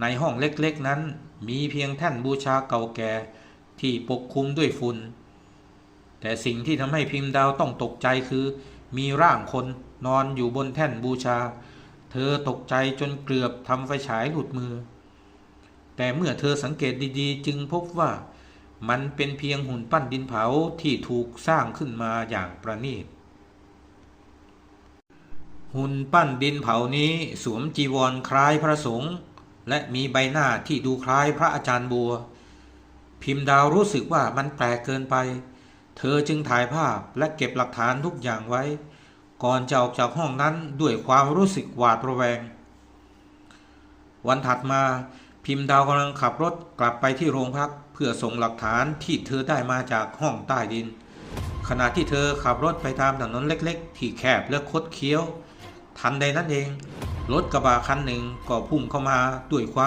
ในห้องเล็กๆนั้น มีเพียงแท่นบูชาเก่าแก่ที่ปกคลุมด้วยฝุ่นแต่สิ่งที่ทำให้พิมพ์ดาวต้องตกใจคือ มีร่างคนนอนอยู่บนแท่นบูชา เธอตกใจจนเกือบทำไฟฉายหลุดมือ แต่เมื่อเธอสังเกตดีๆ จึงพบว่ามันเป็นเพียงหุ่นปั้นดินเผาที่ถูกสร้างขึ้นมาอย่างประณีต หุ่นปั้นดินเผานี้สวมจีวรคล้ายพระสงฆ์ และมีใบหน้าที่ดูคล้ายพระอาจารย์บัว พิมพ์ดาวรู้สึกว่ามันแปลกเกินไป เธอจึงถ่ายภาพและเก็บหลักฐานทุกอย่างไว้ ก่อนจะออกจากห้องนั้นด้วยความรู้สึกหวาดระแวง วันถัดมาพิมพ์ดาวกำลังขับรถกลับไปที่โรงพักเพื่อส่งหลักฐานที่เธอได้มาจากห้องใต้ดิน ขณะที่เธอขับรถไปตามถนนเล็ก ๆ ที่แคบและคดเคี้ยว ทันใดนั้นเอง รถกระบะคันหนึ่งก็พุ่งเข้ามาด้วยความ